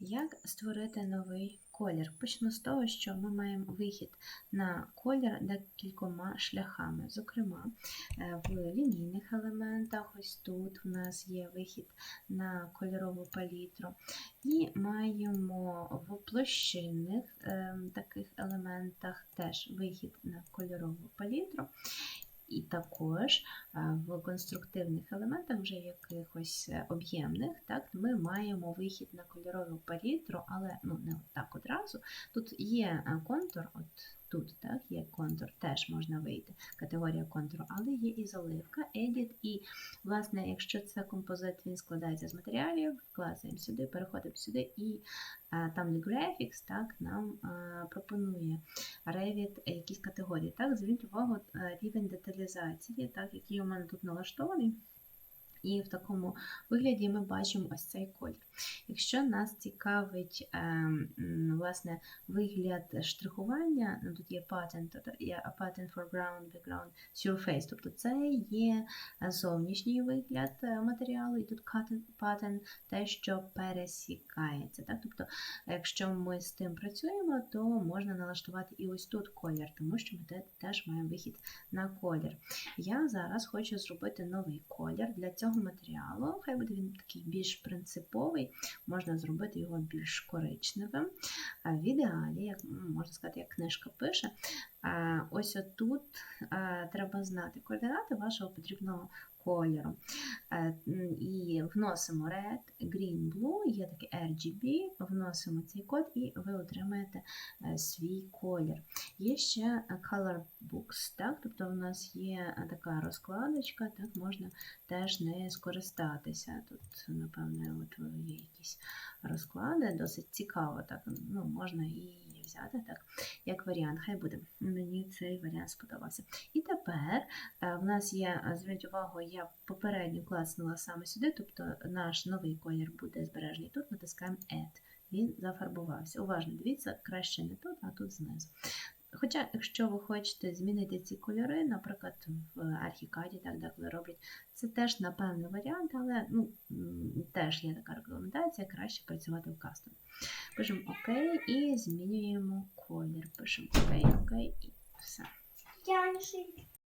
Як створити новий колір? Почну з того, що ми маємо вихід на колір декількома шляхами. Зокрема, е, в лінійних елементах, ось тут у нас є вихід на кольорову палітру, і маємо в площинних е, таких елементах теж вихід на кольорову палітру. І також е, в конструктивних елементах, вже якихось е, об'ємних, так, ми маємо вихід на кольорову палітру, але ну, не так одразу. Тут є е, контур, от тут так, є контур, теж можна вийти, категорія контуру, але є і заливка, edit, і, власне, якщо це композит, він складається з матеріалів, вкладаємо сюди, переходимо сюди, і е, там Graphics так, нам е, пропонує Revit якісь категорії. Так, зверніть увагу е, рівень деталізації, так, який у мене тут налаштований. І в такому вигляді ми бачимо ось цей колір. Якщо нас цікавить е, власне, вигляд штрихування, ну, тут є pattern, for ground, background, surface, тобто це є зовнішній вигляд е, матеріалу, і тут pattern те, що пересікається. Так? Тобто, якщо ми з тим працюємо, то можна налаштувати і ось тут колір, тому що ми теж маємо вихід на колір. Я зараз хочу зробити новий колір для цього матеріалу. Хай буде він такий більш принциповий, можна зробити його більш коричневим. В ідеалі, як можна сказати, як книжка пише, ось отут треба знати координати вашого потрібного кольору. Е, І вносимо red, green, blue, є таке RGB, вносимо цей код і ви отримаєте е, свій колір. Є ще е, Color Books, так? тобто у нас є е, така розкладочка, так можна теж нею скористатися. Тут, напевне, от є якісь розклади, досить цікаво, так, ну, можна і взяти так, як варіант. Хай буде. Мені цей варіант сподобався. І тепер е, в нас є, е, зверніть увагу, я попередньо клацнула саме сюди, тобто наш новий колір буде збережений. Тут натискаємо Add. Він зафарбувався. Уважно, дивіться, краще не тут, а тут знизу. Хоча, якщо ви хочете змінити ці кольори, наприклад, в архікаді, так деколи роблять, це теж напевний варіант, але ну, теж є така рекомендація, краще працювати в кастомі. Пишемо ОК і змінюємо колір. Пишемо ОК, ОК і все.